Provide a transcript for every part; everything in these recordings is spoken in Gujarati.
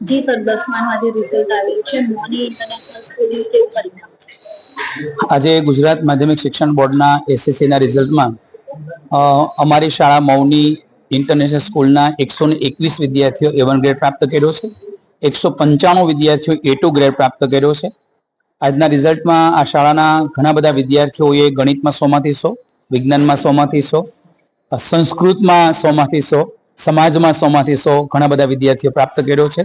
જી સર દસમામાં જે રિઝલ્ટ આવેલું છે, મોની ઇન્ટરનેશનલ સ્કૂલનું કેવું પરિણામ આજે ગુજરાત માધ્યમિક શિક્ષણ બોર્ડના એસએસસીના રિઝલ્ટમાં અમારી શાળા મૌની ઇન્ટરનેશનલ સ્કૂલના એકસો ને એકવીસ વિદ્યાર્થીઓ એ વન ગ્રેડ પ્રાપ્ત કર્યો છે. એકસો પંચાણું વિદ્યાર્થીઓ એ ટુ ગ્રેડ પ્રાપ્ત કર્યો છે. આજના રિઝલ્ટમાં આ શાળાના ઘણા બધા વિદ્યાર્થીઓએ ગણિતમાં સોમાંથી સો, વિજ્ઞાનમાં સોમાંથી સો, સંસ્કૃતમાં સોમાંથી સો સમાજમાં સોમાંથી સો ઘણા બધા વિદ્યાર્થીઓ પ્રાપ્ત કર્યો છે.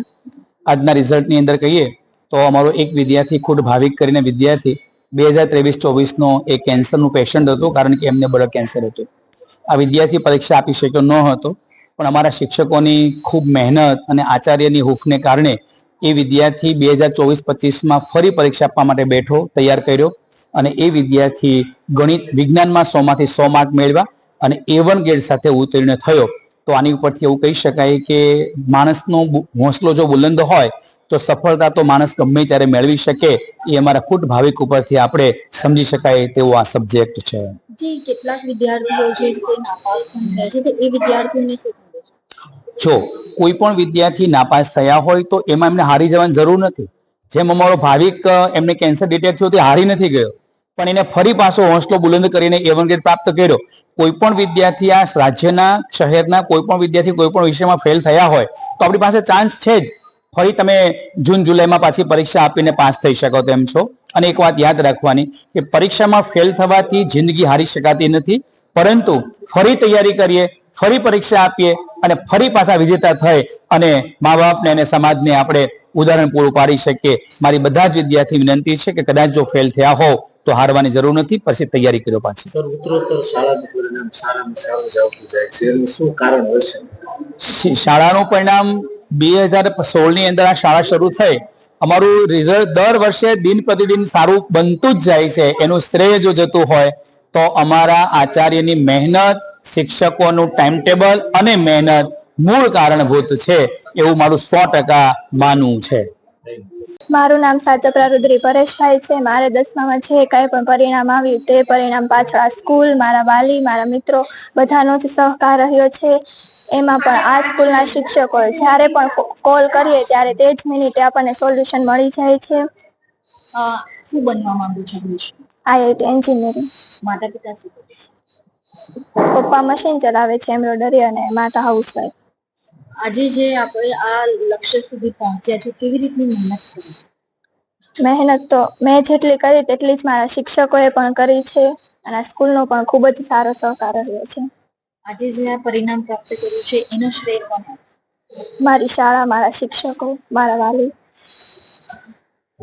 આજના રિઝલ્ટની અંદર કહીએ તો અમારો એક વિદ્યાર્થી ખુદ ભાવિક કરીને વિદ્યાર્થી બે હજાર ત્રેવીસ ચોવીસનો એ કેન્સરનું પેશન્ટ હતો, કારણ કે એમને બ્લડ કેન્સર હતું. આ વિદ્યાર્થી પરીક્ષા આપી શક્યો ન હતો, પણ અમારા શિક્ષકોની ખૂબ મહેનત અને આચાર્યની હૂફને કારણે એ વિદ્યાર્થી બે હજાર ચોવીસ પચીસમાં ફરી પરીક્ષા આપવા માટે બેઠો, તૈયાર કર્યો અને એ વિદ્યાર્થી ગણિત વિજ્ઞાનમાં સોમાંથી સો માર્ક મેળવ્યા અને એ વન ગ્રેડ સાથે ઉત્તીર્ણ થયો. તો આની ઉપરથી એવું કહી શકાય કે માણસનો હોંસલો જો બુલંદ હોય તો સફળતા તો માણસ ગમે ત્યારે મેળવી શકે એ અમારા ખુદ ભાવિક ઉપરથી આપણે સમજી શકાય તેવો આ સબ્જેક્ટ છે. જી કેટલાક વિદ્યાર્થીઓ જે રીતે નાપાસ થયા છે તો એ વિદ્યાર્થીઓને જો કોઈ પણ વિદ્યાર્થી નાપાસ થયા હોય તો એમાં એમને હારી જવાની જરૂર નથી. જેમ અમારો ભાવિક એમને કેન્સર ડિટેક્ટ થયો તે હારી નથી ગયો. પણ એને ફરી પાછો હોંસલો બુલંદ કરીને એ ગ્રેડ પ્રાપ્ત કર્યો. કોઈ પણ વિદ્યાર્થી આ રાજ્યના શહેરના કોઈ પણ વિદ્યાર્થી કોઈ પણ વિષયમાં ફેલ થયા હોય, તો આપણી પાસે ચાન્સ છે જ. ફરી તમે જૂન, જુલાઈમાં પાછી પરીક્ષા આપીને પાસ થઈ શકો તેમ છો. અને એક વાત યાદ રાખવાની કે પરીક્ષામાં ફેલ થવાથી જિંદગી હારી શકાતી નથી. પરંતુ ફરી તૈયારી કરીએ, ફરી પરીક્ષા આપીએ અને ફરી પાછા વિજેતા થઈ અને મા બાપને અને સમાજને આપણે ઉદાહરણ પૂરું પાડી શકીએ. મારી બધા જ વિદ્યાર્થી વિનંતી છે કે કદાચ જો ફેલ થયા હોવ તો હારવાની જરૂર નથી પછી તૈયારી કર્યો પાછી. સર ઉત્તરોત્તર શાળાનું પરિણામ સારામાં સારું જ આવતું જાય છે. એનું શું કારણ હોય છે? શાળાનું પરિણામ બે હજાર સોળની અંદર આ શાળા શરૂ થઈ. અમારું રિઝલ્ટ દર વર્ષે દિન પ્રતિદિન સારું બનતું જ જાય છે. એનું શ્રેય જો જતું હોય તો અમારા આચાર્યની મહેનત શિક્ષકોનું ટાઈમ ટેબલ અને મહેનત મૂળ કારણભૂત છે. એવું મારું સો ટકા માનવું છે. મારું નામ સાચપરા રુદ્રી પરેશભાઈ છે. મારે દસમામાં જે કાંઈ પણ પરિણામ આવ્યું તે પરિણામ પાછળ આ સ્કૂલ મારા વાલી મારા મિત્રો બધાનો જ સહકાર રહ્યો છે. એમાં પણ આ સ્કૂલના શિક્ષકો જ્યારે પણ કોલ કરીએ ત્યારે તે જ મિનિટે આપણને સોલ્યુશન મળી જાય છે. શું બનવા માંગુ છો આઈઆઈટી એન્જિનિયરિંગ. માતા પિતા શું પપ્પા મશીન ચલાવે છે એમ્બ્રોડરી અને માતા હાઉસવાઈફ. આજે જે આપણે આ લક્ષ્ય સુધી પહોંચ્યા છો કેવી રીતની મહેનત કરી? મહેનત તો મેં જેટલી કરી તેટલી જ મારા શિક્ષકોએ પણ કરી છે અને સ્કૂલનો પણ ખૂબ જ સારો સહકાર રહ્યો છે. આજે જે આ પરિણામ પ્રાપ્ત કર્યું છે એનો શ્રેય કોને મારી શાળા મારા શિક્ષકો મારા વાલી.